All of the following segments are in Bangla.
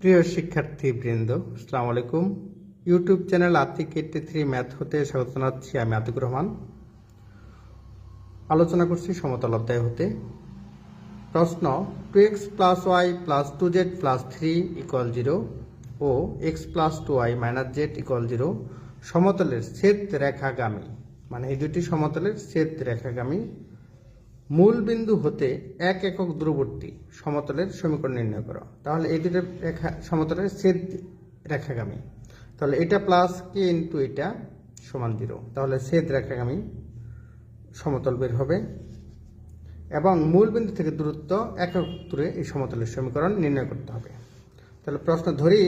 প্রিয় শিক্ষার্থী বৃন্দ আসসালামু আলাইকুম। ইউটিউব চ্যানেল আর্থিক এইটটি থ্রি ম্যাথ হতে স্বাগত জানাচ্ছি আমি আতিকুর রহমান। আলোচনা করছি সমতল অধ্যায় হতে। প্রশ্ন, two X plus Y plus two Z plus three equal zero ও X plus two Y minus Z equal zero সমতলের ছেদ রেখাগামী মানে এই দুটি সমতলের ছেদ রেখাগামী মূল বিন্দু হতে এক একক দূরবর্তী সমতলের সমীকরণ নির্ণয় করো। তাহলে এই দুটো রেখা, সমতলের ছেদ রেখাগামী। তাহলে এটা প্লাস কে ইন্টু এটা সমান জিরো তাহলে ছেদ রেখাগামী সমতল বের হবে। এবং মূল বিন্দু থেকে দূরত্ব একক দূরে এই সমতলের সমীকরণ নির্ণয় করতে হবে। তাহলে প্রশ্ন ধরি,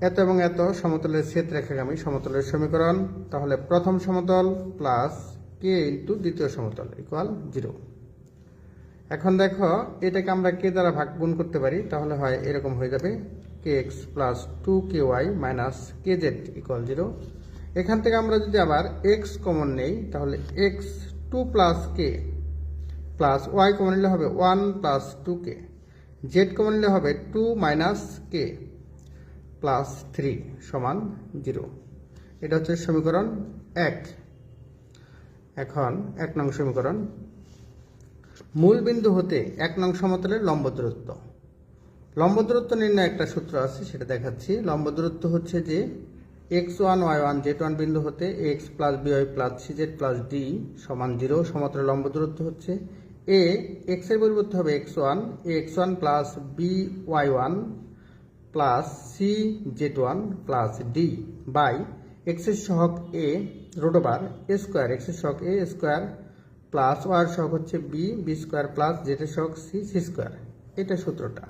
এত এবং এত সমতলের ছেদ রেখাগামী সমতলের সমীকরণ। তাহলে প্রথম সমতল প্লাস কে ইন্টু দ্বিতীয় সমতল ইকুয়াল জিরো এখন দেখো, এটাকে আমরা কে দ্বারা ভাগ গুণ করতে পারি? তাহলে হয় এরকম হয়ে যাবে K X plus two K Y minus K Z equal zero এখান থেকে আমরা যদি আবার এক্স কমন নেই, তাহলে X two plus K plus Y common নিলে হবে one plus two K Z common নিলে হবে two minus K plus three সমান জিরো এটা হচ্ছে সমীকরণ এক। এখন এক নং সমীকরণ। মূল বিন্দু হতে এক নং সমতলের লম্ব দূরত্ব। লম্ব দূরত্ব নির্ণয় একটা সূত্র আছে, সেটা দেখাচ্ছি। লম্ব দূরত্ব হচ্ছে যে X one Y one Z one বিন্দু হতে X plus B Y plus C Z plus D সমান জিরো সমতলের লম্ব দূরত্ব হচ্ছে। এ এক্সের পরিবর্তে হবে X one X one plus B Y one plus C Z one plus D by এক্সের সহগ এ রোডোবার এ স্কোয়ার এক্সের সহগ এ স্কোয়ার প্লাস ওয়ার সহগ হচ্ছে বি বি স্কোয়ার প্লাস জেডের সহগ সি সি স্কোয়ার। এটা সূত্রটা।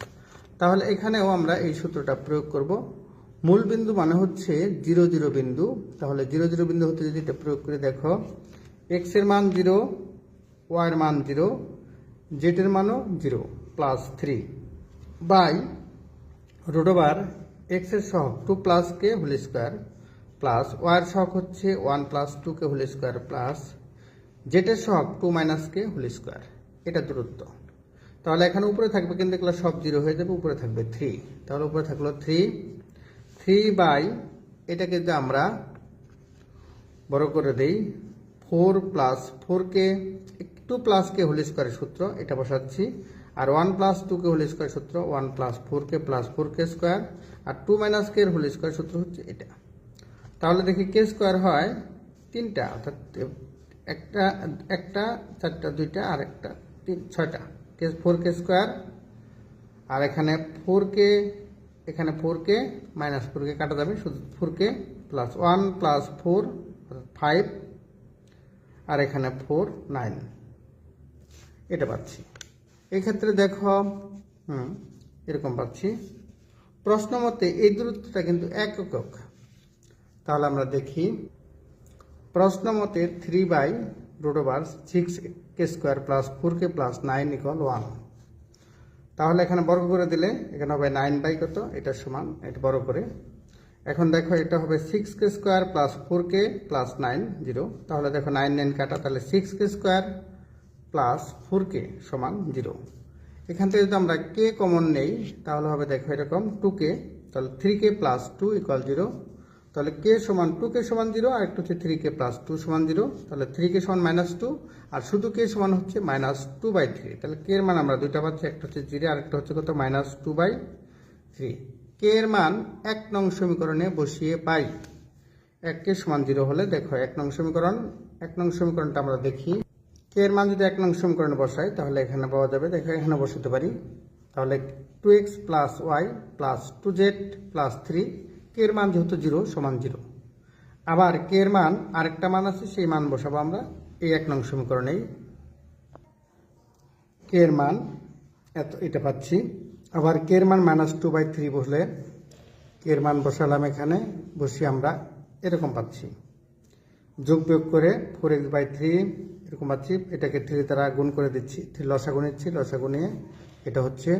তাহলে এখানেও আমরা এই সূত্রটা প্রয়োগ করব। মূল বিন্দু মানে হচ্ছে জিরো জিরো বিন্দু। তাহলে জিরো জিরো বিন্দু হতে যদি এটা প্রয়োগ করে দেখো, এক্সের মান জিরো ওয়ার মান জিরো জেডের মানও zero, plus three. By root over এক্সের সহগ two plus K whole square. Plus war সহগ হচ্ছে one plus two K whole square plus জেটের সহগ two minus K whole square. এটা দূরত্ব। তাহলে এখানে উপরে থাকবে কিন্তু এগুলো সব জিরো হয়ে যাবে, উপরে থাকবে থ্রি। তাহলে উপরে থাকল থ্রি। থ্রি বাই এটাকে যদি আমরা বড় করে দেই, four plus four K, two plus K whole স্কোয়ারের সূত্র, এটা বসাচ্ছি। আর one plus two K whole square সূত্র, one plus four K plus four K square. আর two minus K whole square সূত্র হচ্ছে এটা। তাহলে দেখি কে স্কোয়ার হয়? তিনটা। অর্থাৎ একটা একটা, চারটা, দুইটা, আর একটা, তিন, ছয়টা। কে ফোর কে স্কোয়ার আর এখানে ফোর কে, এখানে four K minus four K কাটা যাবে। শুধু four K plus one plus four five আর এখানে ফোর নাইন এটা পাচ্ছি। এক্ষেত্রে ক্ষেত্রে দেখো, হুম, এরকম পাচ্ছি। প্রশ্ন মতে এই দূরত্বটা কিন্তু এক একক। তাহলে আমরা দেখি। প্রশ্ন মতে three by root over six K square plus four K plus nine equal one তাহলে এখানে বর্গ করে দিলে এখানে হবে নাইন বাই কত? এটা সমান, এটা বড় করে। এখন দেখো এটা হবে six K square plus four K plus nine zero তাহলে দেখো নাইন নাইন কাটা, তাহলে six K square plus four K সমান জিরো এখান থেকে যদি আমরা কে কমন নেই, তাহলে হবে দেখো এরকম টু কে তাহলে three K plus two equal zero তাহলে কে সমান টু কে সমান জিরো আর একটা হচ্ছে থ্রি কে প্লাস টু সমান জিরো তাহলে থ্রি কে সমান মাইনাস টু আর শুধু কে সমান হচ্ছে মাইনাস টু বাই থ্রি তাহলে কে এর মান আমরা দুইটা পাচ্ছি, একটা হচ্ছে জিরো আর একটা হচ্ছে কত? Minus two by three K এর মান এক নং সমীকরণে বসিয়ে পাই, এক কে সমান জিরো হলে দেখো এক নং সমীকরণ, এক নং সমীকরণটা আমরা দেখি কে এর মান যদি এক নং সমীকরণে বসাই, তাহলে এখানে পাওয়া যাবে, দেখো এখানে বসাতে পারি, তাহলে two X plus Y plus two Z plus three K এর মান যেহেতু জিরো, সমান জিরো। আবার কে এর মান, আরেকটা মান আছে, সেই মান বসাবো আমরা। এই এক নং সমীকরণেই। কে এর মান, এত এটা পাচ্ছি। আবার কে এর মান মাইনাস টু বাই থ্রি বসলে কে এর মান বসালাম এখানে, বসিয়ে আমরা এরকম পাচ্ছি। যোগ বিয়োগ করে ফোর এক্স বাই থ্রি এরকম পাচ্ছি। এটাকে থ্রি দ্বারা গুণ করে দিচ্ছি। থ্রি লসাগু নিচ্ছি লসাগু নিয়ে এটা হচ্ছে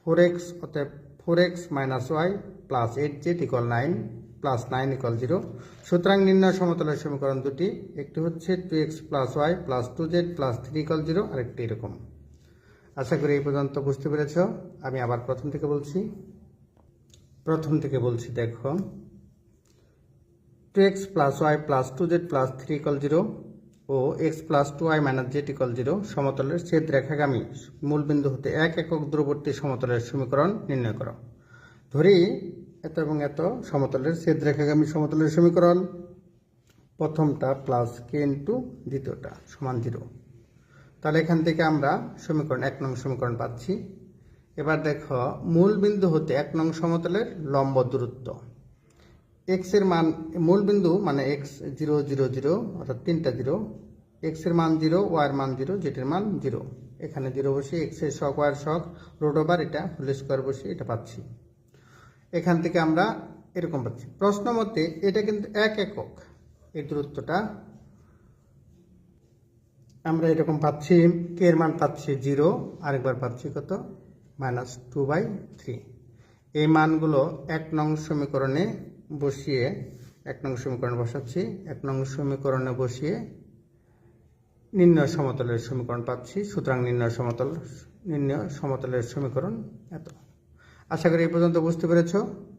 ফোর এক্স অতএব four X minus Y plus eight Z equal nine plus nine equal zero সুতরাং নির্ণয় সমতলের সমীকরণ দুটি, একটি হচ্ছে two X plus Y plus two Z plus three equal zero আরেকটি এরকম। আশা করি এই পর্যন্ত বুঝতে পেরেছ। আমি আবার প্রথম থেকে বলছি। প্রথম থেকে বলছি, দেখো। Two X plus Y plus two Z plus three equal zero ও X plus two Y minus Z equal zero সমতলের ছেদ রেখাগামী মূলবিন্দু হতে এক একক দূরবর্তী সমতলের সমীকরণ নির্ণয় করো। ধরি এত এবং এত সমতলের ছেদ রেখাগামী সমতলের সমীকরণ। প্রথমটা প্লাস কে ইন্টু দ্বিতীয়টা সমান জিরো তাহলে এখান থেকে আমরা সমীকরণ, এক নং সমীকরণ পাচ্ছি। এবার দেখো, মূল বিন্দু হতে এক নং সমতলের লম্ব দূরত্ব। এক্সের মান, মূল বিন্দু মানে এক্স জিরো জিরো জিরো অর্থাৎ তিনটা জিরো এক্সের মান জিরো ওয়ার মান জিরো জেটের মান জিরো এখানে জিরো বসে এক্সের শখ ওয়াই এর শখ রোড ওভার এটা হোল স্কোয়ার বসে এটা পাচ্ছি। এখান থেকে আমরা এরকম পাচ্ছি। প্রশ্ন মতে এটা কিন্তু এক একক। এই দূরত্বটা আমরা এরকম পাচ্ছি কে এর মান পাচ্ছি জিরো, আরেকবার পাচ্ছি কত? Minus two by three. এই মানগুলো এক নং সমীকরণে বসিয়ে, এক নং সমীকরণে বসাচ্ছি, এক নং সমীকরণে বসিয়ে নির্ণয় সমতলের সমীকরণ পাচ্ছি। সুতরাং নির্ণয় সমতল, নির্ণয় সমতলের সমীকরণ এত। আশা করি এই পর্যন্ত বুঝতে পেরেছ।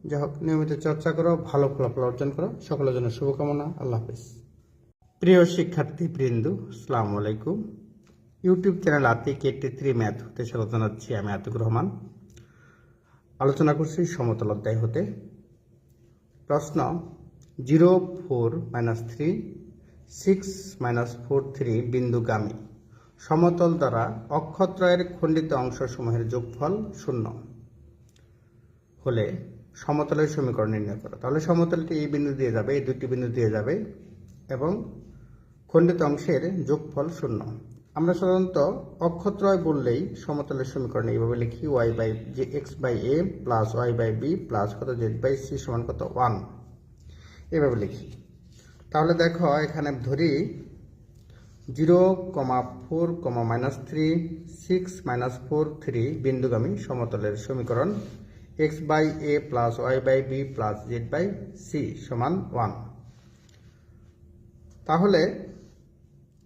যাই হোক, নিয়মিত চর্চা করো, ভালো ফলাফল অর্জন করো। সকলের জন্য শুভকামনা। আল্লাহ হাফিজ। প্রিয় শিক্ষার্থী বৃন্দু সালাম আলাইকুম। YouTube channel Atik eighty three math হতে স্বাগত জানাচ্ছি আমি আতিক রহমান। আলোচনা করছি সমতল অধ্যায় হতে। প্রশ্ন zero four minus three, six minus four three বিন্দুগামী সমতল দ্বারা অক্ষত্রয়ের খণ্ডিত অংশসমূহের যোগফল শূন্য। হলে সমতলের সমীকরণ নির্ণয় করো। তাহলে সমতলটি এই বিন্দু দিয়ে যাবে, এই দুটি বিন্দু দিয়ে যাবে এবং খণ্ডিত অংশের যোগফল শূন্য। আমরা সাধারণত অক্ষত্রয় বললেই সমতলের সমীকরণ এইভাবে লিখি ওয়াই বাই যে X by A plus Y by B plus কত জেড বাই সি সমান কত ওয়ান এভাবে লিখি। তাহলে দেখো এখানে ধরি zero comma four comma minus three, six minus four three, বিন্দুগামী সমতলের সমীকরণ। X by A plus Y by B plus Z by C সমান ওয়ান তাহলে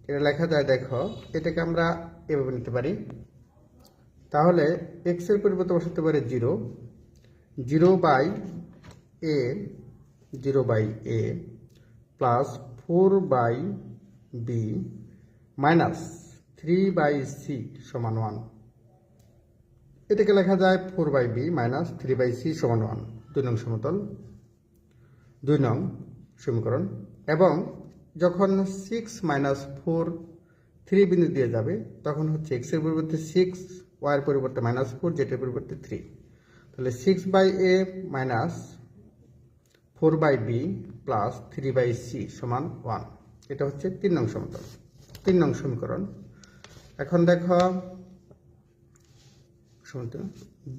এটা লেখা যায়, দেখো, এটাকে আমরা এভাবে নিতে পারি। তাহলে এক্সের পরিবর্তে বসাতে পারি zero zero by A zero by A plus four by B minus three by C সমান ওয়ান এটাকে লেখা যায় four by B minus three by C সমান ওয়ান দুই নং সমতল, দুই নং সমীকরণ। এবং যখন সিক্স মাইনাস ফোর থ্রি বিন্দু দিয়ে যাবে, তখন হচ্ছে এক্সের পরিবর্তে সিক্স ওয়াইয়ের পরিবর্তে মাইনাস ফোর জেটের পরিবর্তে থ্রি তাহলে six by A minus four by B plus three by C সমান ওয়ান এটা হচ্ছে তিন নং সমতল, তিন নং সমীকরণ। এখন দেখো সমতল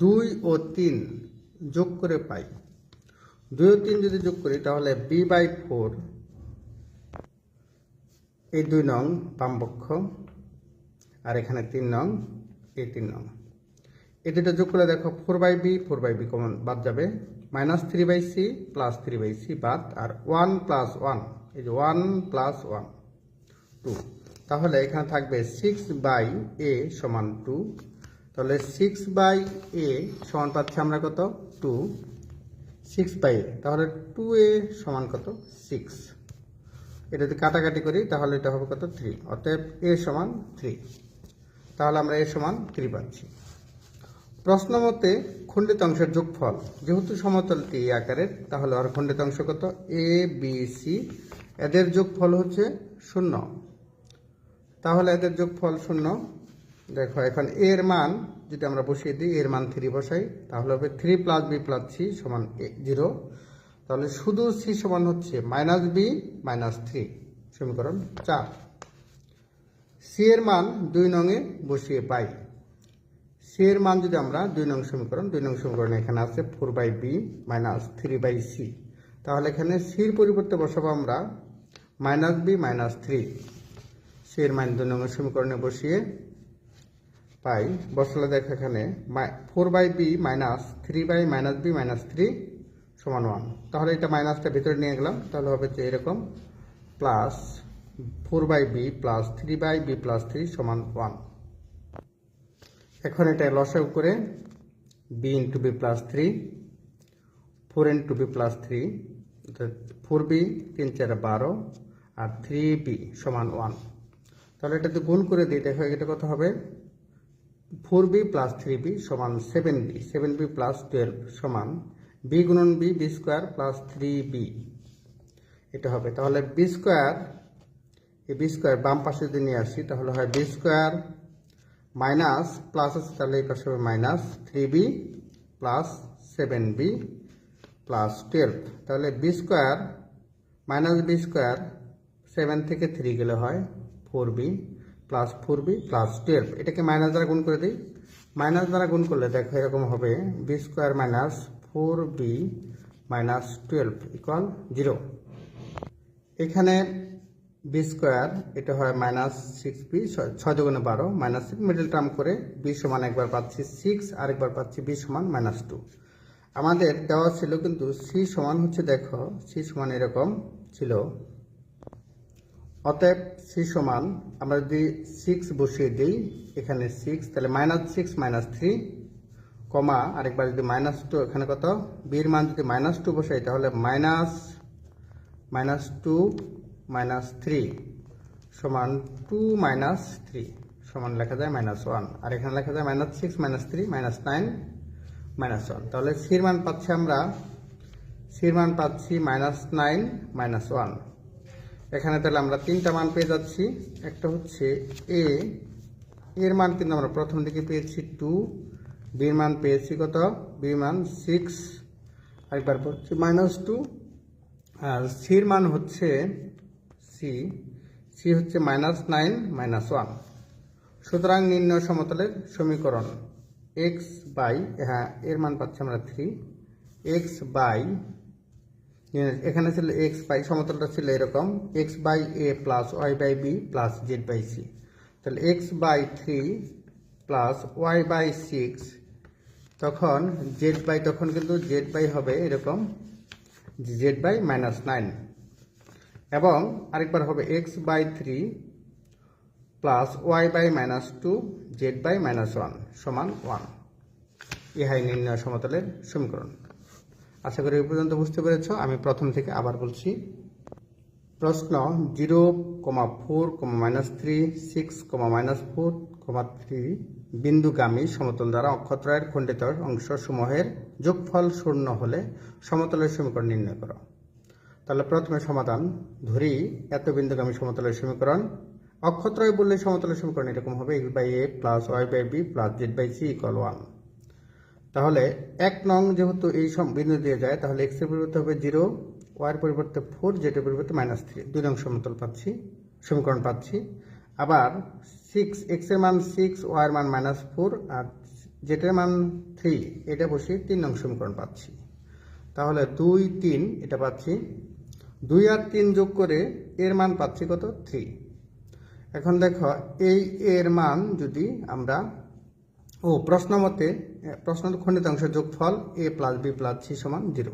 দুই ও তিন যোগ করে পাই। দুই ও তিন যদি যোগ করি, তাহলে বি বাই ফোর, এই দুই নং বামপক্ষ, আর এখানে তিন নং, এই তিন নং। এই দুটো যোগ করে দেখো four by B, four by B common বাদ যাবে। Minus three by C, plus three by C বাদ, আর ওয়ান প্লাস ওয়ান, এই যে ওয়ান প্লাস ওয়ান, টু। তাহলে এখানে থাকবে সিক্স বাই এ সমান টু তাহলে সিক্স বাই এ সমান পাচ্ছি আমরা কত? টু সিক্স বাই এ তাহলে টু এ সমান কত? সিক্স এটা যদি কাটাকাটি করি, তাহলে এটা হবে কত? থ্রি অতএব এ সমান থ্রি তাহলে আমরা এ সমান থ্রি পাচ্ছি। প্রশ্ন মতে খণ্ডিত অংশের যোগফল, যেহেতু সমতলটি এই আকারের, তাহলে আর খণ্ডিত অংশ কত? এ বি সি এদের যোগফল হচ্ছে শূন্য। তাহলে এদের যোগফল শূন্য। দেখো, এখন এ এর মান যদি আমরা বসিয়ে দিই, এর মান থ্রি বসাই, তাহলে হবে three plus B plus C সমান জিরো তাহলে শুধু সি সমান হচ্ছে মাইনাস বি মাইনাস থ্রি সমীকরণ চার। সি এর মান দুই নঙে বসিয়ে পাই। সি এর মান যদি আমরা দুই নং সমীকরণ, দুই নং সমীকরণ এখানে আছে four by B minus three by C তাহলে এখানে সির পরিবর্তে বসাবো আমরা minus B minus three C এর মান দুই নং সমীকরণে বসিয়ে পাই, বসালে দেখ এখানে four by B minus three by minus B minus three সমান ওয়ান তাহলে এটা মাইনাসটা ভিতরে নিয়ে গেলাম, তাহলে হবে যে এরকম plus four by B plus three by B plus three সমান ওয়ান এখন এটা লসাগু করে B into B plus three four into B plus three four B তিন চার বারো, আর থ্রি বি সমান ওয়ান তাহলে এটাতে গুণ করে দিই দেখো এটা কত হবে? Four B plus three B সমান seven B seven B plus twelve সমান বি গুণন B B square plus three B. এটা হবে। তাহলে বি স্কোয়ার, এই বি স্কোয়ার বাম পাশে যদি নিয়ে আসি, তাহলে হয় বি স্কোয়ার মাইনাস প্লাস আছে, তাহলে এই পাশে হবে minus three B plus seven B plus twelve. তাহলে B square minus B square seven থেকে থ্রি গেলে হয় four B. Plus four B plus twelve এটাকে মাইনাস দ্বারা গুণ করে দিই। মাইনাস দ্বারা গুণ করলে দেখো এরকম হবে। B square minus four B minus twelve equal zero এখানে বি স্কোয়ার এটা হয় মাইনাস সিক্স বি ছয় দুগুণে বারো। মাইনাস সিক্স মিডল টার্ম করে বি সমান একবার পাচ্ছি সিক্স আরেকবার পাচ্ছি বি সমান মাইনাস টু আমাদের দেওয়া ছিল কিন্তু সি সমান হচ্ছে দেখো সি সমান এরকম ছিল। অতএব সি সমান আমরা যদি সিক্স বসিয়ে দিই, এখানে সিক্স তাহলে minus six minus three comma, আরেকবার যদি মাইনাস টু এখানে কত? বির মান যদি মাইনাস টু বসাই, তাহলে minus minus two minus three সমান টু মাইনাস থ্রি সমান লেখা যায় মাইনাস ওয়ান আর এখানে লেখা যায় minus six minus three minus nine minus one তাহলে সির মান পাচ্ছি আমরা সির মান পাচ্ছি মাইনাস নাইন মাইনাস ওয়ান এখানে তাহলে আমরা তিনটা মান পেয়ে যাচ্ছি। একটা হচ্ছে এ এর মান কিন্তু আমরা প্রথম দিকে পেয়েছি টু বির মান পেয়েছি কত? বি মান সিক্স আরেকবার পড়ছি মাইনাস টু আর সির মান হচ্ছে সি সি হচ্ছে মাইনাস নাইন মাইনাস ওয়ান সুতরাং নির্ণয় সমতলের সমীকরণ এক্স বাই হ্যাঁ এর মান পাচ্ছি আমরা থ্রি এক্স বাই এখানে ছিল এক্স বাই সমতলটা ছিল এরকম X by A plus Y by B plus Z by C তাহলে X by three plus Y by six তখন জেড বাই তখন কিন্তু জেড বাই হবে এরকম জেড বাই মাইনাস নাইন এবং আরেকবার হবে X by three plus Y by minus two Z by minus one সমান ওয়ান ইহাই নির্ণয় সমতলের সমীকরণ। আশা করি এ পর্যন্ত বুঝতে পেরেছ। আমি প্রথম থেকে আবার বলছি, প্রশ্ন zero comma four comma minus three, six comma minus four comma three বিন্দুগামী সমতল দ্বারা অক্ষত্রয়ের খণ্ডিত অংশসমূহের যোগফল শূন্য হলে সমতলের সমীকরণ নির্ণয় করো। তাহলে প্রথমে সমাধান, ধরি এত বিন্দুগামী সমতলের সমীকরণ। অক্ষত্রয় বললে সমতলের সমীকরণ এরকম হবে X by A plus Y by B plus Z by C equal one তাহলে এক নং যেহেতু এই সব বিন্দু দিয়ে যায়, তাহলে এক্সের পরিবর্তে হবে জিরো ওয়ার পরিবর্তে ফোর জেটের পরিবর্তে মাইনাস থ্রি দুই নং সমতল পাচ্ছি, সমীকরণ পাচ্ছি। আবার সিক্স এক্সের মান সিক্স ওয়ার মান মাইনাস ফোর আর জেটের মান থ্রি এটা বসিয়ে তিন নং সমীকরণ পাচ্ছি। তাহলে দুই, তিন, এটা পাচ্ছি। দুই আর তিন যোগ করে এর মান পাচ্ছি কত? থ্রি এখন দেখো, এই এর মান যদি আমরা ও প্রশ্ন মতে প্রশ্ন খণ্ডিত অংশের যোগফল A plus B plus C সমান জিরো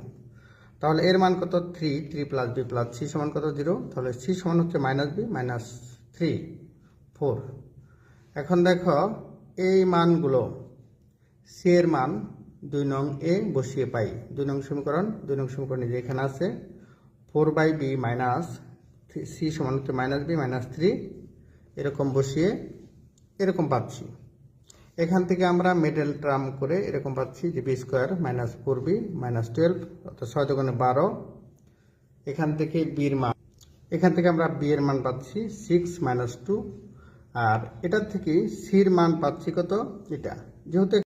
তাহলে এর মান কত? Three three plus B plus C সমান কত? জিরো তাহলে সি সমান হচ্ছে minus B minus three four এখন দেখো, এই মানগুলো সি এর মান দুই নং এ বসিয়ে পাই। দুই নং সমীকরণ, দুই নং সমীকরণ যে এখানে আছে। Four by B minus C সমান হচ্ছে মাইনাস বি মাইনাস থ্রি এরকম বসিয়ে, এরকম পাচ্ছি। এখান থেকে আমরা মিডল টার্ম করে এরকম পাচ্ছি যে B square minus four B minus twelve অর্থাৎ ছয় দোকানে বারো। এখান থেকে বির মান। এখান থেকে আমরা বি এর মান পাচ্ছি সিক্স মাইনাস টু আর এটার থেকে সির মান পাচ্ছি কত? এটা। যেহেতু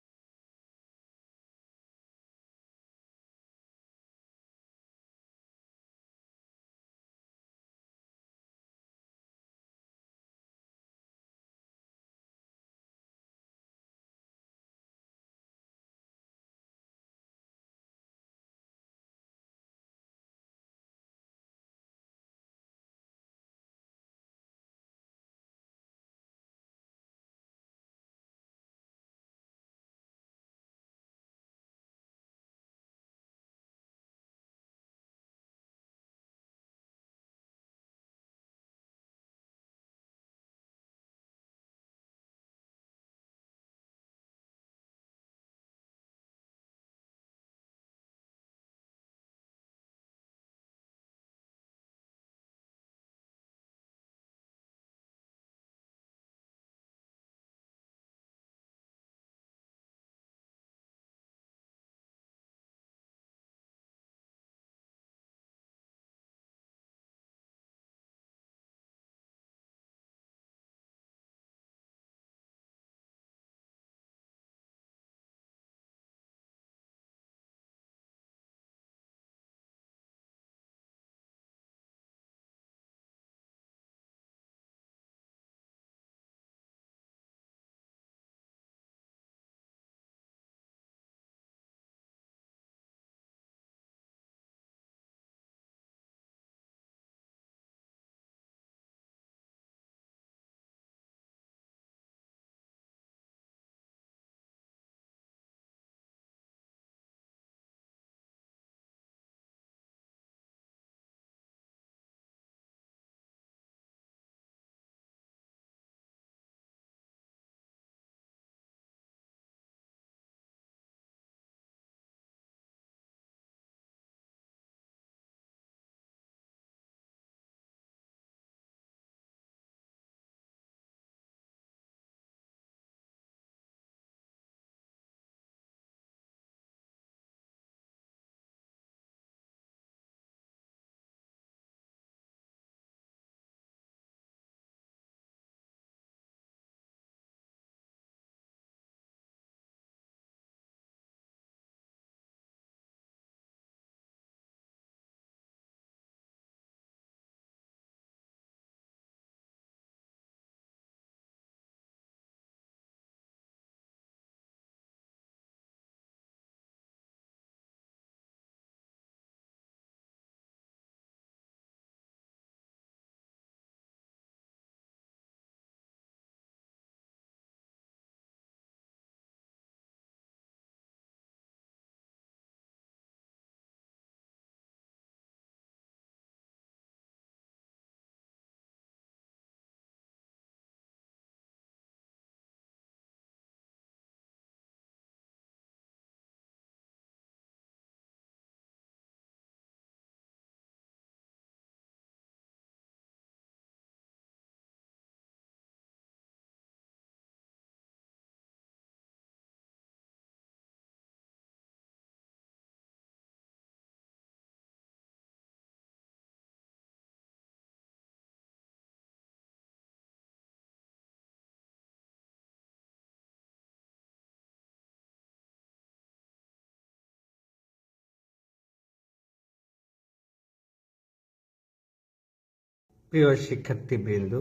প্রিয় শিক্ষার্থী শিক্ষার্থীবৃন্দ,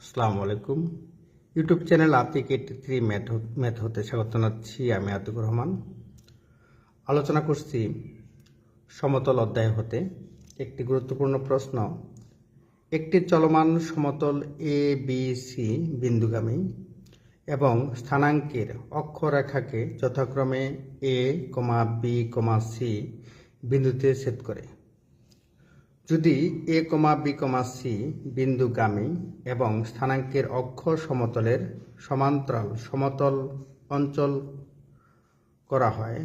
আসসালামু আলাইকুম। YouTube channel Atik eighty three math math হতে স্বাগত জানাচ্ছি আমি আতিকুর রহমান। আলোচনা করছি সমতল অধ্যায় হতে। একটি গুরুত্বপূর্ণ প্রশ্ন, একটি চলমান সমতল এ বি সি বিন্দুগামী এবং স্থানাঙ্কের অক্ষরেখাকে যথাক্রমে এ কমা বি কমা সি বিন্দুতে ছেদ করে। যদি এ কমা বি কমা সি বিন্দুগামী এবং স্থানাঙ্কের অক্ষ সমতলের সমান্তরাল সমতল অঞ্চল করা হয়,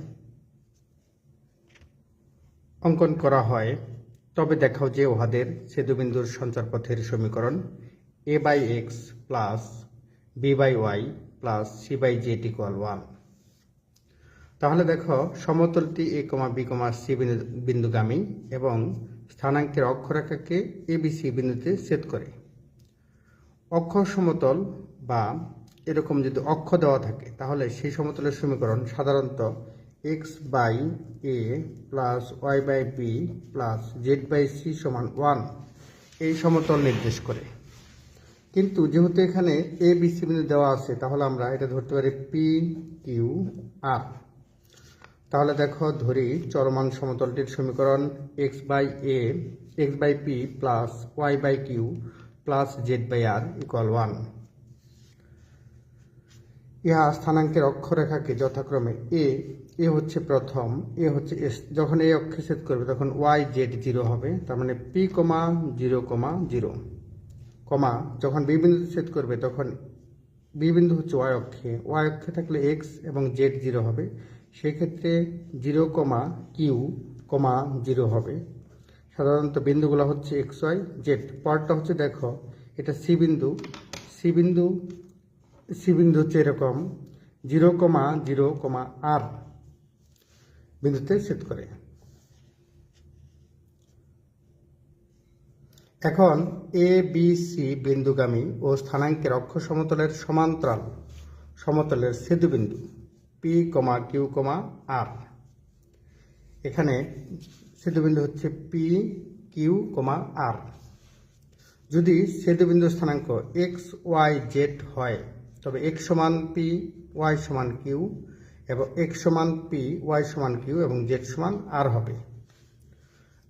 অঙ্কন করা হয়, তবে দেখাও যে উহাদের সেতুবিন্দুর সঞ্চারপথের সমীকরণ A by X plus B by Y plus C by Z equal one. তাহলে দেখো, সমতলটি এ কমা বি কমা সি বিন্দুগামী এবং স্থানাঙ্কের অক্ষরেখাকে এ বি সি বিন্দুতে ছেদ করে। অক্ষ সমতল বা এরকম যদি অক্ষ দেওয়া থাকে, তাহলে সেই সমতলের সমীকরণ সাধারণত X by A plus Y by B plus Z by C সমান ওয়ান এই সমতল নির্দেশ করে। কিন্তু যেহেতু এখানে এ বি সি বিন্দু দেওয়া আছে, তাহলে আমরা এটা ধরতে পারি পি কিউ আর তাহলে দেখো, ধরি চলমান সমতলটির সমীকরণ X by A X by P plus Y by Q plus Z by R equal one ইহা স্থানাঙ্কের অক্ষরেখাকে যথাক্রমে এ এ হচ্ছে প্রথম এ হচ্ছে এস যখন এই অক্ষে ছেদ করবে, তখন ওয়াই জেড জিরো হবে। তার মানে P comma zero comma zero comma, যখন বি বিন্দুতে করবে, তখন বি বিন্দু হচ্ছে ওয়াই অক্ষে। ওয়াই অক্ষে থাকলে এক্স এবং জেড জিরো হবে। সেক্ষেত্রে zero comma Q comma zero হবে। সাধারণত বিন্দুগুলো হচ্ছে এক্স ওয়াই, জেড। পরটা হচ্ছে দেখো, এটা সি বিন্দু। সি বিন্দু সি বিন্দু হচ্ছে এরকম, জিরো কমা জিরো কমা আর বিন্দুতে ছেদ করে। এখন এ, বি, সি বিন্দুগামী ও স্থানাঙ্কের অক্ষ সমতলের সমান্তরাল, সমতলের সেতুবিন্দু পি কমা কিউ কমা আর এখানে সেতুবিন্দু হচ্ছে পি কিউ কমা আর যদি সেতুবিন্দু স্থানাঙ্ক এক্স ওয়াই জেড হয়, তবে এক্স সমান পি ওয়াই সমান কিউ এবং এক্স সমান পি ওয়াই সমান কিউ এবং জেড সমান আর হবে।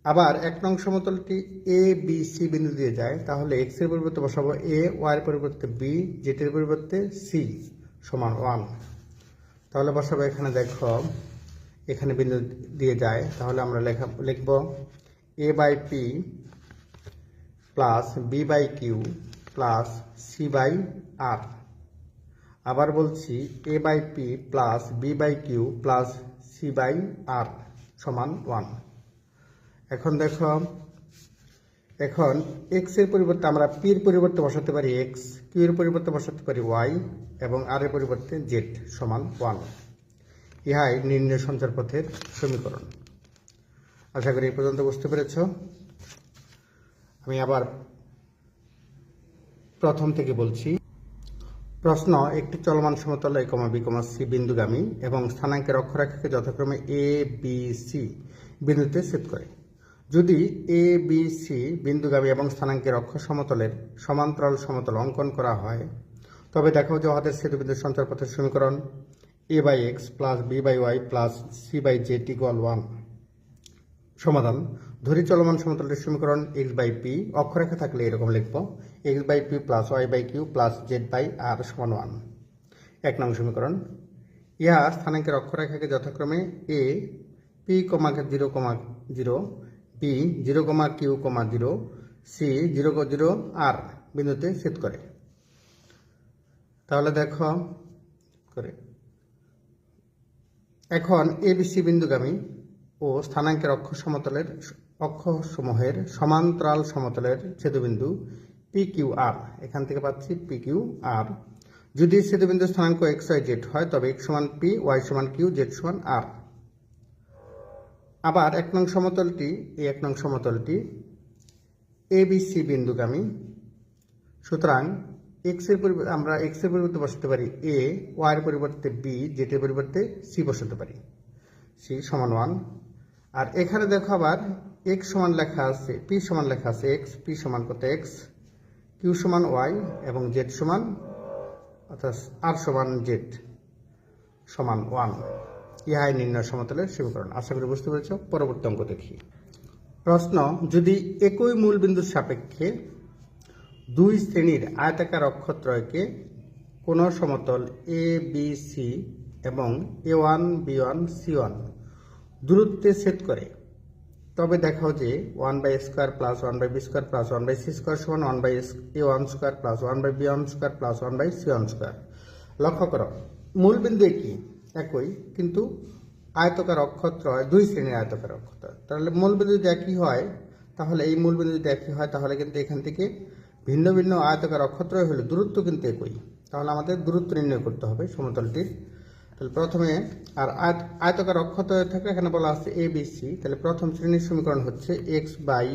আবার এক নং সমতলটি এ বি সি বিন্দু দিয়ে যায়, তাহলে এক্সের পরিবর্তে বসাবো এ ওয়াই এর পরিবর্তে বি জেড এর পরিবর্তে সি সমান ওয়ান তাহলে বসাবো এখানে দেখো, এখানে বিন্দু দিয়ে যায়। তাহলে আমরা লেখা, লিখব A by P plus B by Q plus C by R আবার বলছি A by P plus B by Q plus C by R সমান ওয়ান এখন দেখো এখন এক্সের পরিবর্তে আমরা পি এর পরিবর্তে বসাতে পারি এক্স কিউ এর পরিবর্তে বসাতে পারি ওয়াই এবং আর এর পরিবর্তে জেড সমান ওয়ান ইহাই নির্ণয় সঞ্চার পথের সমীকরণ। আশা করি এই পর্যন্ত বুঝতে পেরেছ। আমি আবার প্রথম থেকে বলছি, প্রশ্ন একটি চলমান সমতল এ কমা বি কমা সি বিন্দুগামী এবং স্থানাঙ্কের অক্ষরেখাকে যথাক্রমে এ বি সি বিন্দুতে ছেদ করে। যদি এ বি সি বিন্দুগামী এবং স্থানাঙ্কের অক্ষ সমতলের সমান্তরাল সমতল অঙ্কন করা হয়, তবে দেখাও যে উহাদের সেতুবিন্দুর সঞ্চারপথের সমীকরণ A by X plus B by Y plus C by Z gall one সমাধান। ধরি চলমান সমতলের সমীকরণ এক্স বাই পি অক্ষরেখা থাকলে এরকম লিখব। X by P plus Y by Q plus Z by R সমান ওয়ান এক নং সমীকরণ। ইহা স্থানাঙ্কের অক্ষরেখাকে যথাক্রমে A P comma zero comma, zero B zero comma Q comma zero C zero zero R বিন্দুতে ছেদ করে। তাহলে দেখো, করে। এখন এ এবিসি বিন্দুগামী ও স্থানাঙ্কের অক্ষ সমতলের অক্ষসমূহের সমান্তরাল সমতলের ছেদবিন্দু পি কিউ আর এখান থেকে পাচ্ছি পি কিউ আর যদি ছেদবিন্দু স্থানাঙ্ক এক্স ওয়াই জেড হয়, তবে এক্স সমান পি ওয়াই সমান কিউ জেড সমান আর আবার এক নং সমতলটি, এই এক নং সমতলটি এ বি সি বিন্দুগামী। সুতরাং এক্সের পরিবর্তে আমরা এক্সের পরিবর্তে বসাতে পারি এ ওয়াই এর পরিবর্তে বি জেড এর পরিবর্তে সি বসাতে পারি। সি সমান ওয়ান আর এখানে দেখো আবার এক্স সমান লেখা আছে পি সমান লেখা আছে এক্স পি সমান কত এক্স কিউ সমান ওয়াই এবং জেড সমান, অর্থাৎ আর সমান জেড সমান ওয়ান ইহাই নির্ণয় সমতলের সমীকরণ। আশা করি বুঝতে পেরেছ, পরবর্তী অঙ্ক দেখি। প্রশ্ন, যদি একই মূল বিন্দুর সাপেক্ষে দুই শ্রেণির আয়তাকার অক্ষত্রয়কে কোন সমতল এ বি সি এবং A one B one C one দূরত্বে ছেদ করে, তবে দেখাও যে one by square plus one by B square plus one by C square সমান one by A one square plus one by B one square plus one by C one square লক্ষ্য করো মূল বিন্দু একই একই, কিন্তু আয়তকার অক্ষত্রয় দুই শ্রেণির আয়তকার অক্ষত্রয় তাহলে মূল বিন্দু যদি একই হয়, তাহলে এই মূল বিন্দু যদি একই হয়, তাহলে কিন্তু এখান থেকে ভিন্ন ভিন্ন আয়তকার অক্ষত্রয় হলে, দূরত্ব কিন্তু একই। তাহলে আমাদের দূরত্ব নির্ণয় করতে হবে সমতলটির। তাহলে প্রথমে আর আয়তকার অক্ষত্রয় থাকলে এখানে বলা আছে এ বি সি তাহলে প্রথম শ্রেণির সমীকরণ হচ্ছে X by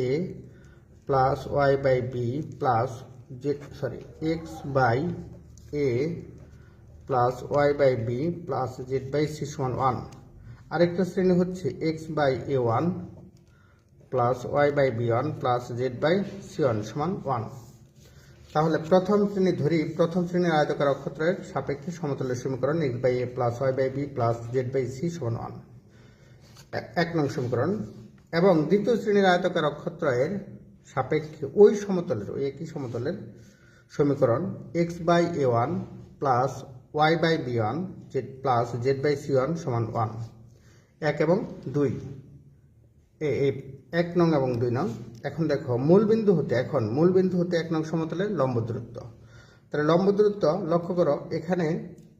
A plus Y by B plus Z sorry X by A plus Y by B plus Z by C সমান ওয়ান। আরেকটা শ্রেণি হচ্ছে X by A one plus Y by B one plus Z by C one সমান ওয়ান। তাহলে প্রথম শ্রেণি ধরি, প্রথম শ্রেণির আয়তকার অক্ষত্রের সাপেক্ষে সমতলের সমীকরণ X by A plus Y by B plus Z by C সমান ওয়ান। এক নং সমীকরণ। এবং দ্বিতীয় শ্রেণির আয়তকার অক্ষত্রয়ের সাপেক্ষে ওই সমতলের, ওই একই সমতলের সমীকরণ X by A one plus Y by B one Z plus Z by C one সমান ওয়ান এক এবং দুই। এই এক নং এবং দুই নং। এখন দেখো, মূল বিন্দু হতে, এখন মূল বিন্দু হতে এক নং সমতলের লম্ব দূরত্ব। তাহলে লম্ব দূরত্ব, লক্ষ্য করো, এখানে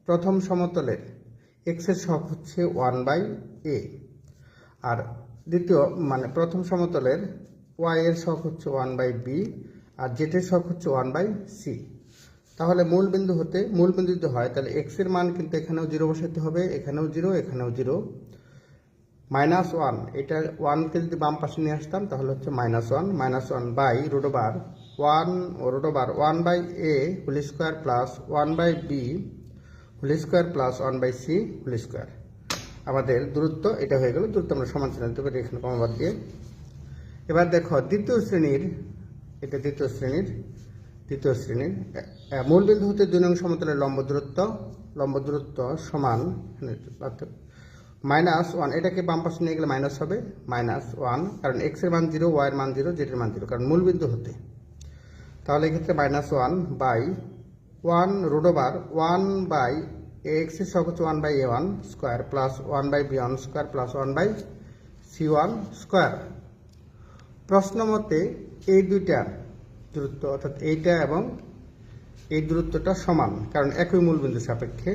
প্রথম সমতলের এক্সের সহগ হচ্ছে ওয়ান বাই এ আর দ্বিতীয় মানে প্রথম সমতলের ওয়াই এর সহগ হচ্ছে ওয়ান বাই বি আর জেটের সহগ হচ্ছে ওয়ান বাই সি তাহলে মূল বিন্দু হতে, মূল বিন্দু যদি হয়, তাহলে এক্সের মান কিন্তু এখানেও জিরো বসাতে হবে, এখানেও জিরো এখানেও জিরো মাইনাস ওয়ান এটা ওয়ানকে যদি বাম পাশে নিয়ে আসতাম, তাহলে হচ্ছে minus one minus one by root over one root over one by A whole square plus one by B whole square plus one by C whole square আমাদের দূরত্ব এটা হয়ে গেল, দূরত্ব আমরা সমান চিহ্ন দিতে পারি এখানে কমাবাদ দিয়ে। এবার দেখো, দ্বিতীয় শ্রেণির, এটা দ্বিতীয় শ্রেণির তৃতীয় শ্রেণির মূল বিন্দু হতে দুই নং সমতলের লম্ব দূরত্ব লম্ব দূরত্ব সমান মাইনাস ওয়ান, এটাকে বাম পাশে নিয়ে গেলে মাইনাস হবে, মাইনাস ওয়ান, কারণ এক্সের মান জিরো ওয়াই এর মান জিরো জেড এর মান জিরো, কারণ মূল বিন্দু হতে। তাহলে এক্ষেত্রে minus one by one root over one by এক্সের সহগ হচ্ছে one by A one square plus one by B one square plus one by C one square. প্রশ্ন মতে এই দুইটার দূরত্ব, অর্থাৎ এইটা এবং এই দূরত্বটা সমান, কারণ একই মূলবিন্দু সাপেক্ষে।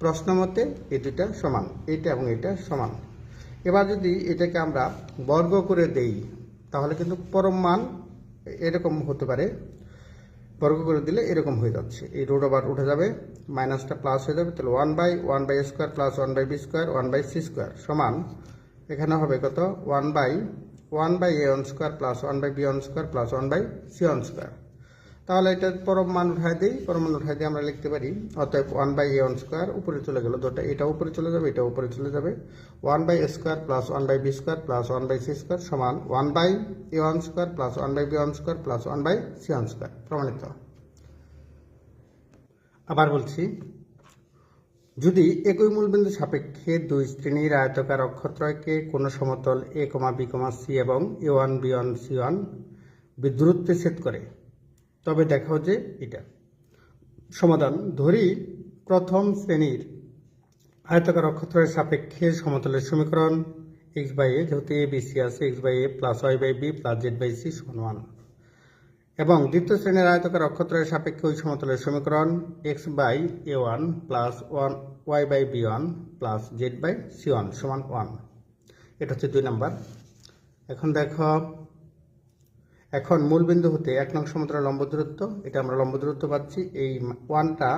প্রশ্ন মতে এই দুটা সমান, এইটা এবং এটা সমান। এবার যদি এটাকে আমরা বর্গ করে দেই, তাহলে কিন্তু পরম মান এরকম হতে পারে। বর্গ করে দিলে এরকম হয়ে যাচ্ছে। এই রোড ওভার উঠে যাবে, মাইনাসটা প্লাস হয়ে যাবে, তাহলে one by one by square plus one by B square one by C square সমান। এখানে হবে কত? One by one by A one square plus one by B one square plus one by C one square তাহলে এটা পরম মান উঠায় দিই পরম মান উঠায় দিয়ে আমরা লিখতে পারি অতএব one by A one square উপরে চলে গেল দুটো এটা উপরে চলে যাবে এটা উপরে চলে যাবে one by square plus one by B square plus one by C square সমান one by A one square plus one by B one square plus one by C one square প্রমাণিত আবার বলছি যদি একই মূলবিন্দু সাপেক্ষে দুই শ্রেণির আয়তকার অক্ষত্রয়কে কোনো সমতল এ কমা বি কমা সি এবং A one B one C one দূরত্বে ছেদ করে, তবে দেখাও যে এটা। সমাধান, ধরি প্রথম শ্রেণির আয়তকার অক্ষত্রয়ের সাপেক্ষে সমতলের সমীকরণ এক্স বাই এ যেহেতু এ বি সি আছে X by A plus Y by B plus Z by C সমান ওয়ান এবং দ্বিতীয় শ্রেণির আয়তকার অক্ষত্রয়ের সাপেক্ষে ওই সমতলের সমীকরণ X by A one plus one Y by B one plus Z by C one সমান ওয়ান এটা হচ্ছে দুই নাম্বার। এখন দেখো, এখন মূলবিন্দু হতে এক নং সমতলের লম্ব দূরত্ব, এটা আমরা লম্ব দূরত্ব পাচ্ছি, এই ওয়ানটা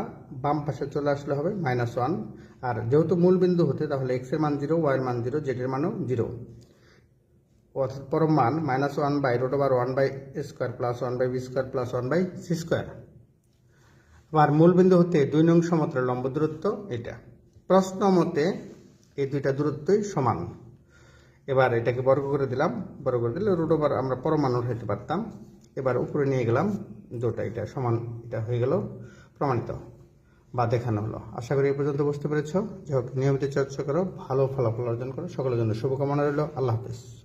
বাম পাশে চলে আসলে হবে মাইনাস ওয়ান আর যেহেতু মূলবিন্দু হতে, তাহলে এক্সের মান জিরো ওয়াই এর মান জিরো জেড এর মানও জিরো অর্থাৎ পরম মান minus one by root over one by square plus one by B square plus one by C square আবার মূলবিন্দু হতে দুই নং সমতলের লম্ব দূরত্ব এটা। প্রশ্ন মতে এই দুইটা দূরত্বই সমান। এবার এটাকে বর্গ করে দিলাম। বর্গ করে দিলে রুট ওভার আমরা পরমাণু উঠাইতে পারতাম। এবার উপরে নিয়ে গেলাম দুটা। এটা সমান, এটা হয়ে গেল প্রমাণিত। বা দেখানো হলো। আশা করি এই পর্যন্ত বুঝতে পেরেছ। যে হোক, নিয়মিত চর্চা করো, ভালো ফলাফল অর্জন করো। সকলের জন্য শুভকামনা রইল। আল্লাহ হাফিজ।